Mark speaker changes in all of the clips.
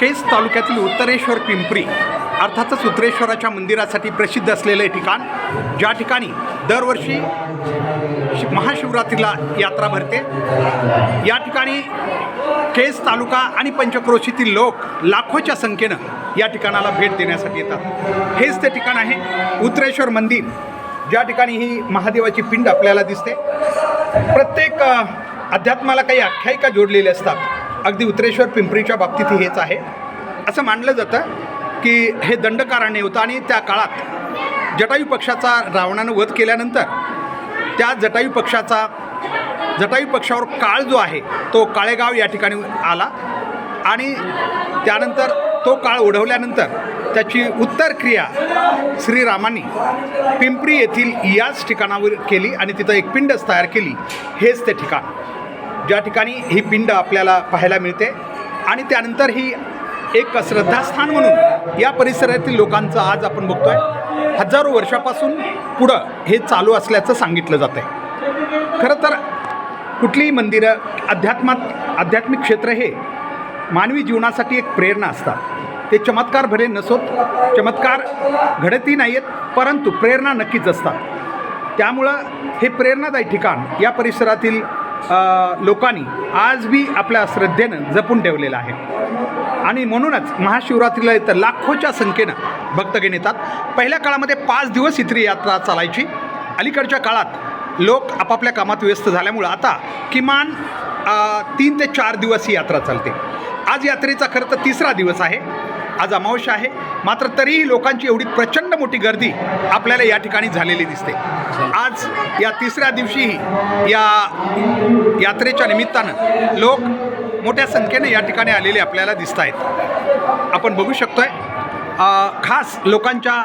Speaker 1: केस तालुक्यातील उत्तरेश्वर पिंपरी अर्थातच उत्तरेश्वराच्या मंदिरासाठी प्रसिद्ध असलेले ठिकाण ज्या ठिकाणी दरवर्षी शि- महाशिवरात्रीला यात्रा भरते. या ठिकाणी केस तालुका आणि पंचक्रोशीतील लोक लाखोच्या संख्येनं या ठिकाणाला भेट देण्यासाठी येतात. हेच ते ठिकाण आहे उत्तरेश्वर मंदिर ज्या ठिकाणी ही महादेवाची पिंड आपल्याला दिसते. प्रत्येक अध्यात्माला काही आख्यायिका जोडलेल्या असतात. अगदी उत्तरेश्वर पिंपरीच्या बाबतीत हेच आहे. असं मानलं जातं की हे दंडकारण्य होतं आणि त्या काळात जटायू पक्षाचा रावणानं वध केल्यानंतर त्या जटायू पक्षाचा जटायू पक्षावर काळ जो आहे तो काळेगाव या ठिकाणी आला आणि त्यानंतर तो काळ ओढवल्यानंतर त्याची उत्तर क्रिया श्रीरामांनी पिंपरी येथील याच ठिकाणावर केली आणि तिथं एक पिंडच तयार केली. हेच ते ठिकाण. ज्या ठिकाणी ही पिंड आपल्याला पाहायला मिळते आणि त्यानंतर ही एक श्रद्धास्थान म्हणून या परिसरातील लोकांचं आज आपण बघतोय. हजारो वर्षापासून पुढं हे चालू असल्याचं सांगितलं जातं आहे खरं तर कुठलीही मंदिरं अध्यात्मात आध्यात्मिक क्षेत्र हे मानवी जीवनासाठी एक प्रेरणा असतात. ते चमत्कार भरे नसोत चमत्कार घडतही नाही आहेत परंतु प्रेरणा नक्कीच असतात. त्यामुळं हे प्रेरणादायी ठिकाण या परिसरातील लोकांनी आज बी आपल्या श्रद्धेनं जपून ठेवलेलं आहे. आणि म्हणूनच महाशिवरात्रीला इथं लाखोच्या संख्येनं भक्तगण येतात. पहिल्या काळामध्ये पाच दिवस इथली यात्रा चालायची. अलीकडच्या काळात लोक आपापल्या कामात व्यस्त झाल्यामुळं आता किमान तीन ते चार दिवस ही यात्रा चालते. आज यात्रेचा खरं तर तिसरा दिवस आहे. आज अमावश्य आहे. मात्र तरीही लोकांची एवढी प्रचंड मोठी गर्दी आपल्याला या ठिकाणी झालेली दिसते. आज या तिसऱ्या दिवशीही या यात्रेच्या निमित्तानं लोक मोठ्या संख्येने या ठिकाणी आलेले आपल्याला दिसत आहेत आपण बघू शकतोय आहे खास लोकांच्या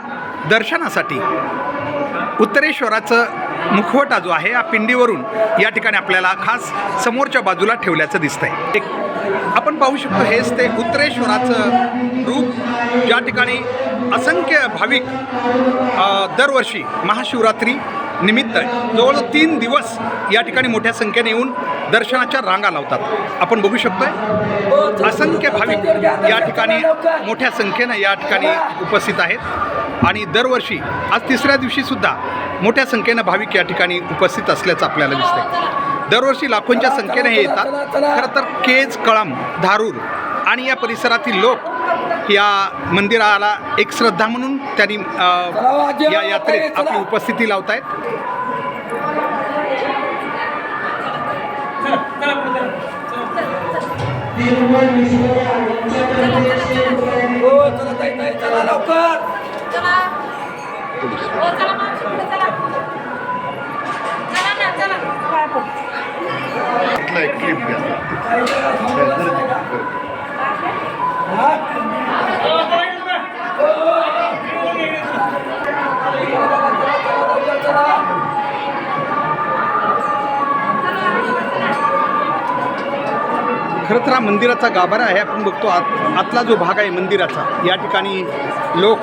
Speaker 1: दर्शनासाठी उत्तरेश्वराचं मुखवटा जो आहे या पिंडीवरून या ठिकाणी आपल्याला खास समोरच्या बाजूला ठेवल्याचं दिसतंय. एक आपण पाहू शकतो हेच ते उत्तरेश्वराचं रूप. ज्या ठिकाणी असंख्य भाविक दरवर्षी महाशिवरात्री निमित्त जवळ तीन दिवस या ठिकाणी मोठ्या संख्येने येऊन दर्शनाच्या रांगा लावतात. आपण बघू शकतोय असंख्य भाविक या ठिकाणी मोठ्या संख्येनं या ठिकाणी उपस्थित आहेत. आणि दरवर्षी आज तिसऱ्या दिवशीसुद्धा मोठ्या संख्येनं भाविक या ठिकाणी उपस्थित असल्याचं आपल्याला दिसतंय. दरवर्षी लाखोंच्या संख्येने हे येतात खरं तर केज कळम धारूर आणि या परिसरातील लोक या मंदिराला एक श्रद्धा म्हणून त्यांनी या यात्रेत आपली उपस्थिती लावत आहेत
Speaker 2: चला चला लवकर
Speaker 3: पड
Speaker 4: एक क्लिप घ्या.
Speaker 1: खरं तर हा मंदिराचा गाभारा आहे. आपण बघतो आत आतला जो भाग आहे मंदिराचा या ठिकाणी लोक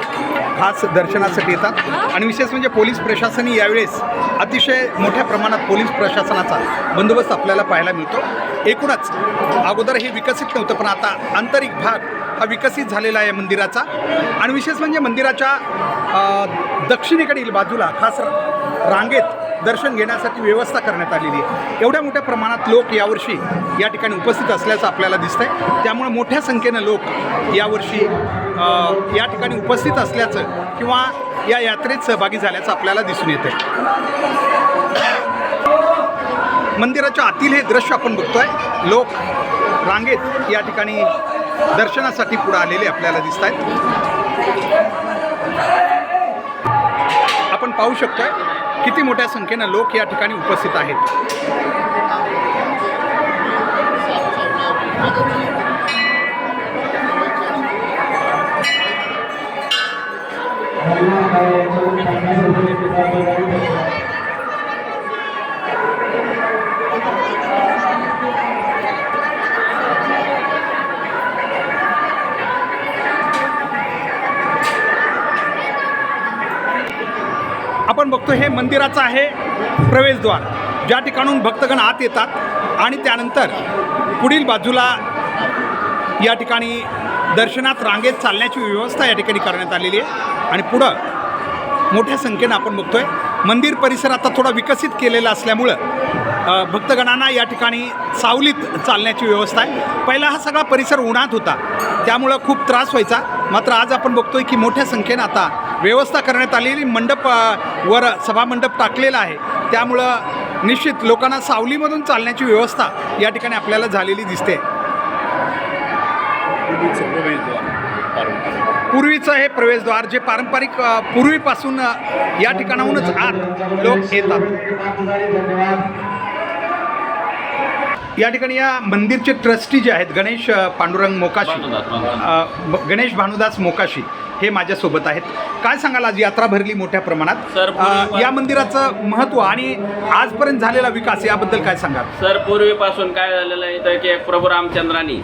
Speaker 1: खास दर्शनासाठी येतात. आणि विशेष म्हणजे पोलीस प्रशासनही यावेळेस अतिशय मोठ्या प्रमाणात पोलीस प्रशासनाचा बंदोबस्त आपल्याला पाहायला मिळतो. एकूणच अगोदर हे विकसित नव्हतं पण आता आंतरिक भाग हा विकसित झालेला आहे मंदिराचा. आणि विशेष म्हणजे मंदिराच्या दक्षिणेकडील बाजूला खास रांगेत दर्शन घेण्यासाठी व्यवस्था करण्यात आलेली आहे. एवढ्या मोठ्या प्रमाणात लोक यावर्षी या ठिकाणी उपस्थित असल्याचं आपल्याला दिसतंय. त्यामुळे मोठ्या संख्येनं लोक यावर्षी या ठिकाणी उपस्थित असल्याचं किंवा या यात्रेत सहभागी झाल्याचं आपल्याला दिसून येतं मंदिराच्या आतील हे दृश्य आपण बघतोय. लोक रांगेत या ठिकाणी दर्शनासाठी पुढे आलेले आपल्याला दिसत आहेत आपण पाहू शकतोय किती मोठ्या संख्येनं लोक या ठिकाणी उपस्थित आहेत? आपण बघतो हे मंदिराचं आहे प्रवेशद्वार. ज्या ठिकाणून भक्तगण आत येतात आणि त्यानंतर पुढील बाजूला या ठिकाणी दर्शनात रांगेत चालण्याची व्यवस्था या ठिकाणी करण्यात आलेली आहे. आणि पुढं मोठ्या संख्येनं आपण बघतोय मंदिर परिसर आता थोडा विकसित केलेला असल्यामुळं भक्तगणांना या ठिकाणी सावलीत चालण्याची व्यवस्था आहे. पहिला हा सगळा परिसर उन्हात होता त्यामुळं खूप त्रास व्हायचा. मात्र आज आपण बघतोय की मोठ्या संख्येनं आता व्यवस्था करण्यात आलेली मंडप वर सभामंडप टाकलेला आहे. त्यामुळं निश्चित लोकांना सावलीमधून चालण्याची व्यवस्था या ठिकाणी आपल्याला झालेली दिसते.
Speaker 4: पूर्वीचं
Speaker 1: हे प्रवेशद्वार जे पारंपरिक पूर्वीपासून या ठिकाणाहूनच आत लोक येतात. या ठिकाणी या मंदिरचे ट्रस्टी जे आहेत गणेश पांडुरंग मोकाशी गणेश भानुदास मोकाशी हे माझ्यासोबत आहेत. काय सांगाल आज यात्रा भरली मोठ्या प्रमाणात?
Speaker 5: सर, पूर्वी-
Speaker 1: या मंदिराचं महत्त्व आणि आजपर्यंत झालेला विकास याबद्दल काय सांगाल?
Speaker 5: सर पूर्वीपासून काय झालेलं आहे तर की प्रभू रामचंद्रांनी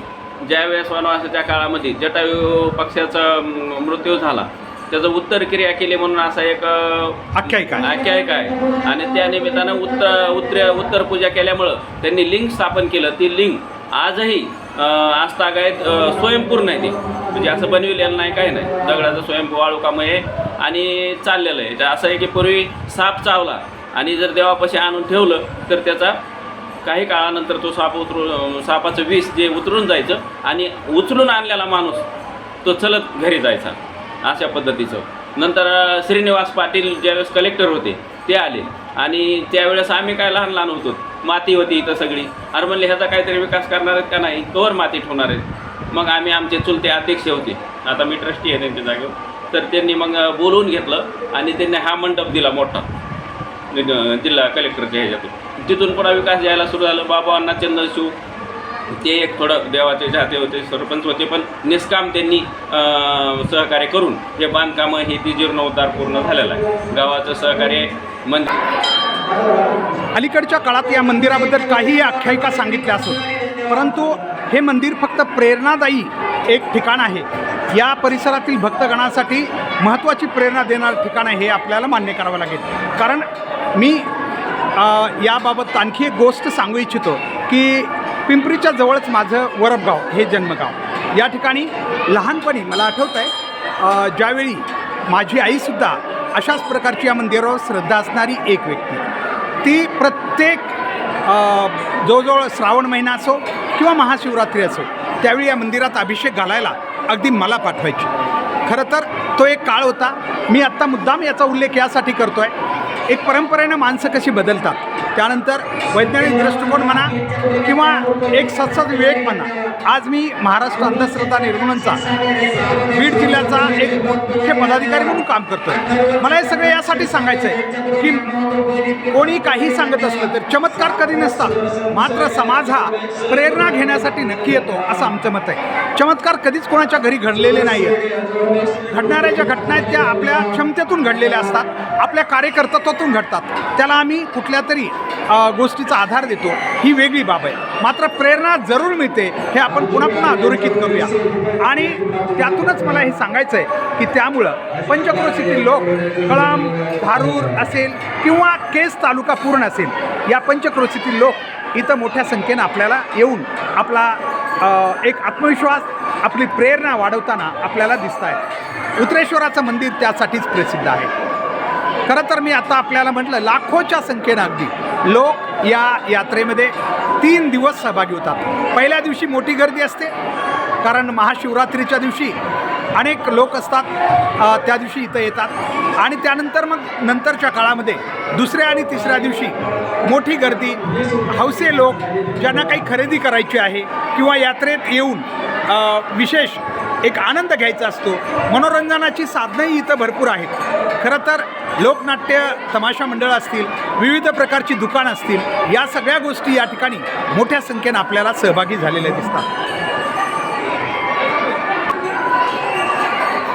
Speaker 5: ज्यावेळेस वनवासाच्या काळामध्ये जटायू पक्षाचा मृत्यू झाला त्याचं उत्तर क्रिया केली म्हणून असा एक अ,
Speaker 1: आख्यायिका आहे.
Speaker 5: आख्यायिका आहे. आणि त्या निमित्तानं उत्तर उत्तर उत्तर पूजा केल्यामुळं त्यांनी लिंग स्थापन केलं. ती लिंग आजही अ, आहेत अ, स्वयंपूर्ण आहे ते. म्हणजे असं बनविलेलं नाही काही नाही. दगडाचं स्वयंभू वाळूकामय आहे आणि चाललेलं आहे. तर असं आहे की पूर्वी साप चावला आणि जर देवापाशी आणून ठेवलं तर त्याचा काही काळानंतर तो साप उतरू सापाचं विष जे उतरून जायचं आणि उचलून आणलेला माणूस तो चलत घरी जायचा. अशा पद्धतीचं. नंतर श्रीनिवास पाटील ज्यावेळेस कलेक्टर होते ते आले. आणि त्यावेळेस आम्ही काय लहान लहान होतो माती होती इथं सगळी. अरे म्हणले ह्याचा काहीतरी विकास करणार आहेत का नाही? कवर माती ठेवणार आहेत. मग आम्ही आमचे चुलते अध्यक्ष होते. आता मी ट्रस्टी आहे त्यांच्या जागेवर. तर त्यांनी मग बोलवून घेतलं आणि त्यांनी हा मंडप दिला मोठा. जिल्हा कलेक्टरच्या ह्याच्यातून. तिथून पुन्हा विकास यायला सुरू झालं. बाबांना चंद्रशिव ते एक थोडं देवाचे चाहते होते सरपंच होते पण निष्काम त्यांनी सहकार्य करून हे बांधकामं हे ती जीर्णोद्धार पूर्ण झालेलं आहे. गावाचं सहकार्य मंदिर
Speaker 1: अलीकडच्या काळात या मंदिराबद्दल काही आख्यायिका सांगितल्या असून परंतु हे मंदिर फक्त प्रेरणादायी एक ठिकाण आहे. या परिसरातील भक्तगणासाठी महत्त्वाची प्रेरणा देणारं ठिकाण आहे हे आपल्याला मान्य करावं लागेल. कारण मी याबाबत आणखी एक गोष्ट सांगू इच्छितो की पिंपरीच्या जवळच माझं वरपगाव हे जन्मगाव. या ठिकाणी लहानपणी मला आठवतं आहे ज्यावेळी माझी आईसुद्धा अशाच प्रकारची या मंदिरावर श्रद्धा असणारी एक व्यक्ती. ती प्रत्येक जवळजवळ श्रावण महिना असो किंवा महाशिवरात्री असो त्यावेळी या मंदिरात अभिषेक घालायला अगदी मला पाठवायची. खरं तर तो एक काळ होता. मी आत्ता मुद्दाम याचा उल्लेख यासाठी करतो आहे एक परंपरेनं माणसं कशी बदलतात? त्यानंतर वैज्ञानिक दृष्टिकोन म्हणा किंवा एक सत्सद विवेक म्हणा आज मी महाराष्ट्र अंधश्रद्धा निर्मूलनचा बीड जिल्ह्याचा एक मुख्य पदाधिकारी म्हणून काम करतो मला हे सगळं यासाठी सांगायचं आहे की कोणी काही सांगत असलं तर चमत्कार कधी नसतात मात्र समाज हा प्रेरणा घेण्यासाठी नक्की येतो असं आमचं मत आहे. चमत्कार कधीच कोणाच्या घरी घडलेले नाही आहेत घडणाऱ्या ज्या घटना आहेत त्या आपल्या क्षमतेतून घडलेल्या असतात आपल्या कार्यकर्तृत्वातून घडतात. त्याला आम्ही कुठल्या तरी गोष्टीचा आधार देतो ही वेगळी बाब आहे. मात्र प्रेरणा जरूर मिळते हे आपण पुन्हा पुन्हा अधोरेखित करूया. आणि त्यातूनच मला हे सांगायचं आहे की त्यामुळं पंचक्रोशीतील लोक कळम धारूर असेल किंवा केस तालुका पूर्ण असेल या पंचक्रोशीतील लोक इथं मोठ्या संख्येनं आपल्याला येऊन आपला एक आत्मविश्वास आपली प्रेरणा वाढवताना आपल्याला दिसत आहे उत्रेश्वराचं मंदिर त्यासाठीच प्रसिद्ध आहे. खरं तर मी आता आपल्याला म्हटलं लाखोच्या संख्येनं अगदी. लोक या यात्रेमध्ये तीन दिवस सहभागी होतात. पहिल्या दिवशी मोठी गर्दी असते कारण महाशिवरात्रीच्या दिवशी अनेक लोक असतात त्या दिवशी इथं येतात. आणि त्यानंतर मग नंतरच्या काळामध्ये दुसऱ्या आणि तिसऱ्या दिवशी मोठी गर्दी. हौसे लोक ज्यांना काही खरेदी करायची आहे किंवा यात्रेत येऊन विशेष एक आनंद घ्यायचा असतो मनोरंजनाची साधनंही इथं भरपूर आहेत. खरं तर लोकनाट्य तमाशा मंडळ असतील विविध प्रकारची दुकानं असतील या सगळ्या गोष्टी या ठिकाणी मोठ्या संख्येनं आपल्याला सहभागी झालेल्या दिसतात.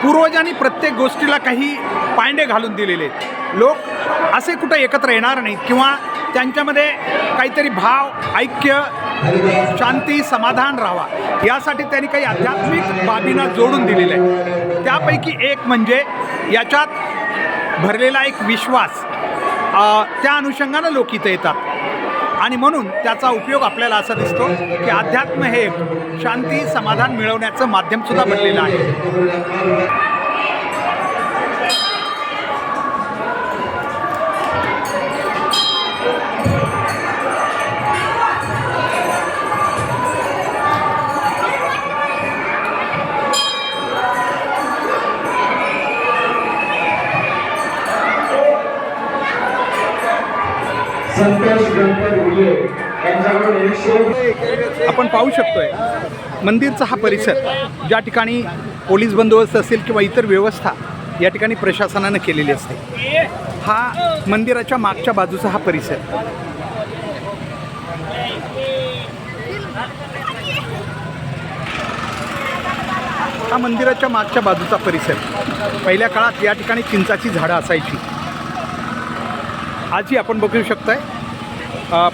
Speaker 1: पूर्वजांनी प्रत्येक गोष्टीला काही पांडे घालून दिलेले आहेत. लोक असे कुठं एकत्र येणार नाहीत किंवा त्यांच्यामध्ये काहीतरी भाव ऐक्य शांती समाधान राहावा यासाठी त्यांनी काही आध्यात्मिक बाबींना जोडून दिलेलं आहे त्यापैकी एक म्हणजे याच्यात भरलेला एक विश्वास त्या अनुषंगानं लोक इथं येतात. आणि म्हणून त्याचा उपयोग आपल्याला असा दिसतो की अध्यात्म हे शांती समाधान मिळवण्याचं माध्यमसुद्धा बनलेलं आहे. आपण पाहू शकतोय मंदिरचा हा परिसर ज्या ठिकाणी पोलीस बंदोबस्त असेल किंवा इतर व्यवस्था या ठिकाणी प्रशासनानं केलेली असते. हा मंदिराच्या मागच्या बाजूचा हा परिसर. हा मंदिराच्या मागच्या बाजूचा परिसर. पहिल्या काळात या ठिकाणी चिंचाची झाडं असायची. आजही आपण बघू शकताय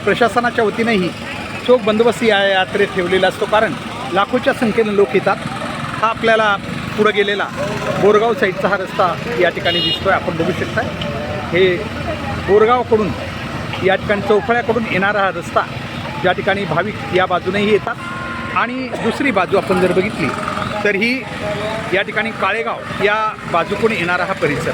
Speaker 1: प्रशासनाच्या वतीनेही चोख बंदोबस्त या यात्रेत ठेवलेला असतो. कारण लाखोच्या संख्येनं लोक येतात. हा आपल्याला पुढं गेलेला बोरगाव साईडचा हा रस्ता या ठिकाणी दिसतोय. आपण बघू शकताय. हे बोरगावकडून या ठिकाणी चौफळ्याकडून येणारा हा रस्ता ज्या ठिकाणी भाविक या बाजूनेही येतात. आणि दुसरी बाजू आपण जर बघितली तर ही या ठिकाणी काळेगाव या बाजूकडून येणारा हा परिसर.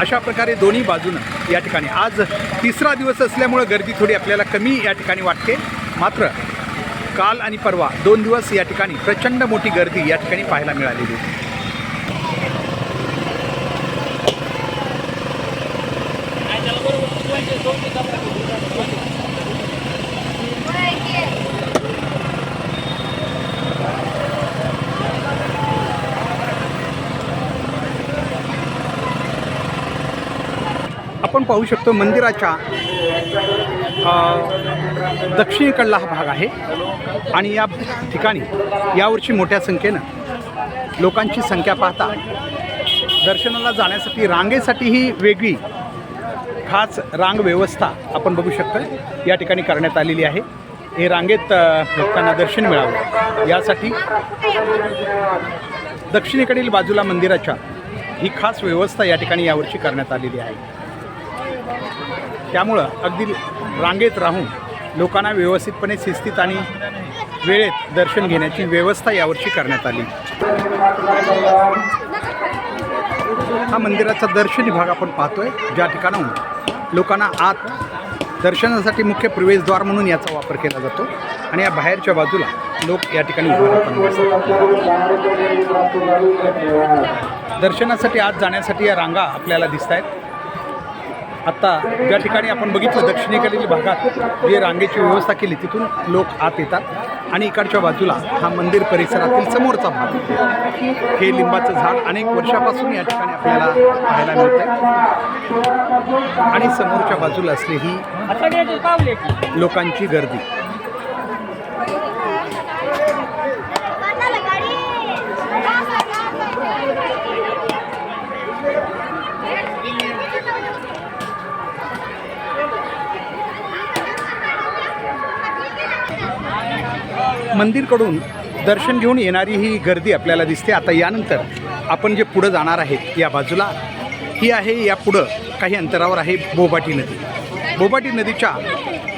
Speaker 1: अशा प्रकारे दोन्ही बाजूनं या ठिकाणी आज तिसरा दिवस असल्यामुळं गर्दी थोडी आपल्याला कमी या ठिकाणी वाटते. मात्र काल आणि परवा दोन दिवस या ठिकाणी प्रचंड मोठी गर्दी या ठिकाणी पाहायला मिळालेली. होती आपण पाहू शकतो मंदिराच्या दक्षिणेकडला हा भाग आहे. आणि या ठिकाणी यावर्षी मोठ्या संख्येनं लोकांची संख्या पाहता दर्शनाला जाण्यासाठी रांगेसाठीही वेगळी खास रांग व्यवस्था आपण बघू शकतो या ठिकाणी करण्यात आलेली आहे. हे रांगेत भक्तांना दर्शन मिळावं. यासाठी दक्षिणेकडील बाजूला मंदिराच्या ही खास व्यवस्था या ठिकाणी यावर्षी करण्यात आलेली आहे. त्यामुळं अगदी रांगेत राहून लोकांना व्यवस्थितपणे शिस्तीत आणि वेळेत दर्शन घेण्याची व्यवस्था यावर्षी करण्यात आली. हा मंदिराचा दर्शनी भाग आपण पाहतोय. ज्या ठिकाणाहून लोकांना आत दर्शनासाठी मुख्य प्रवेशद्वार म्हणून याचा वापर केला जातो आणि या बाहेरच्या बाजूला लोक या ठिकाणी दर्शनासाठी आत जाण्यासाठी या रांगा आपल्याला दिसत आहेत आत्ता ज्या ठिकाणी आपण बघितलं दक्षिणेकडील भागात जे रांगेची व्यवस्था केली तिथून लोक आत येतात. आणि इकडच्या बाजूला हा मंदिर परिसरातील समोरचा भाग हे लिंबाचं झाड अनेक वर्षापासून या ठिकाणी आपल्याला पाहायला मिळत आहे आणि समोरच्या बाजूला असली ही लोकांची गर्दी. मंदिरकडून दर्शन घेऊन येणारी ही गर्दी आपल्याला दिसते. आता यानंतर आपण जे पुढं जाणार आहेत या बाजूला ही आहे या पुढं काही अंतरावर आहे बोबाटी नदी. बोबाटी नदीच्या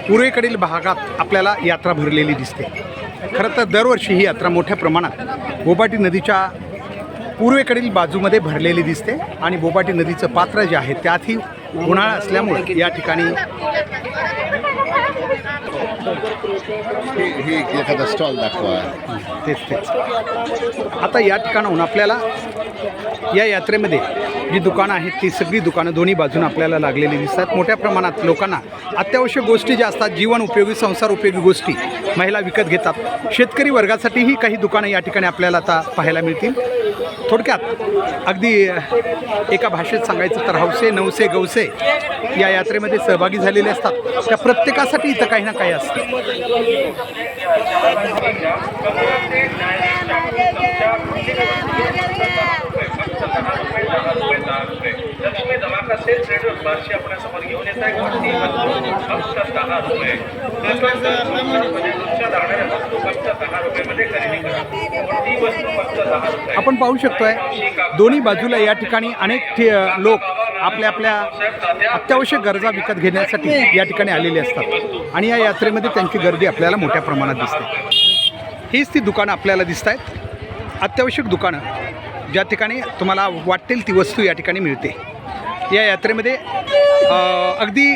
Speaker 1: पूर्वेकडील भागात आपल्याला यात्रा भरलेली दिसते. खरं तर दरवर्षी ही यात्रा मोठ्या प्रमाणात बोबाटी नदीच्या पूर्वेकडील बाजूमध्ये भरलेली दिसते आणि बोबाटी नदीचं पात्र जे आहे त्यातही उन्हाळा असल्यामुळे या ठिकाणी
Speaker 4: हे हे एखादा स्टॉल दाखवा.
Speaker 1: तेच तेच. आता या ठिकाणाहून आपल्याला या यात्रेमध्ये जी दुकानं आहेत ती सगळी दुकानं दोन्ही बाजूने आपल्याला लागलेली दिसतात. मोठ्या प्रमाणात लोकांना अत्यावश्यक गोष्टी ज्या असतात जीवन उपयोगी संसार उपयोगी गोष्टी महिला विकत घेतात. शेतकरी वर्गासाठीही काही दुकानं या ठिकाणी आपल्याला आता पाहायला मिळतील. थोडक्यात अगदी एका भाषेत सांगायचं तर हौसे नवसे गवसे या यात्रेमध्ये सहभागी झालेले असतात. त्या प्रत्येकासाठी इथं काही ना काही असतं.
Speaker 6: लक्ष्मी धमाका सेल्स नेटवर्क बारशे आपल्यासमोर घेऊन येत आहे कोणती वस्तू फक्त दहा रुपये
Speaker 1: आपण पाहू शकतोय दोन्ही बाजूला या ठिकाणी अनेक लोक आपल्या आपल्या अत्यावश्यक गरजा विकत घेण्यासाठी या ठिकाणी आलेले असतात. आणि या यात्रेमध्ये त्यांची गर्दी आपल्याला मोठ्या प्रमाणात दिसते. हीच ती दुकानं आपल्याला दिसत आहेत. अत्यावश्यक दुकानं ज्या ठिकाणी तुम्हाला वाटेल ती वस्तू या ठिकाणी मिळते. या यात्रेमध्ये अगदी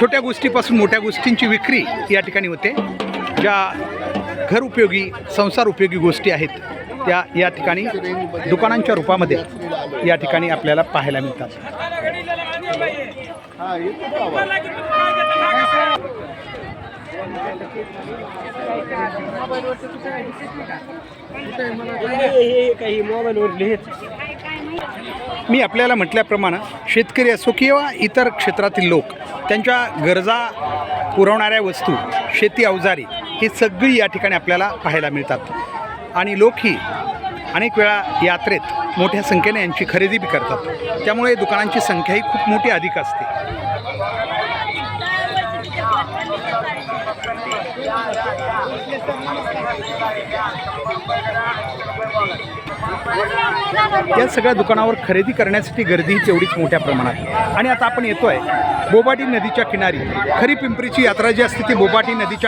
Speaker 1: छोट्या गोष्टीपासून मोठ्या गोष्टींची विक्री या ठिकाणी होते. ज्या घर उपयोगी संसार उपयोगी गोष्टी आहेत त्या या ठिकाणी दुकानांच्या रूपामध्ये या ठिकाणी आपल्याला पाहायला मिळतात. मी आपल्याला म्हटल्याप्रमाणे शेतकरी असो किंवा इतर क्षेत्रातील लोक त्यांच्या गरजा पुरवणाऱ्या वस्तू शेती अवजारी ही सगळी या ठिकाणी आपल्याला पाहायला मिळतात. आणि लोकही अनेक वेळा यात्रेत मोठ्या संख्येने यांची खरेदी बी करतात. त्यामुळे दुकानांची संख्याही खूप मोठी अधिक असते. या सगळ्या दुकानावर खरेदी करण्यासाठी गर्दी तेवढीच मोठ्या प्रमाणात. आहे. आणि आता आपण येतोय बोबाटी नदीच्या किनारी. खरी पिंपरीची यात्रा जी असते ती बोबाटी नदीच्या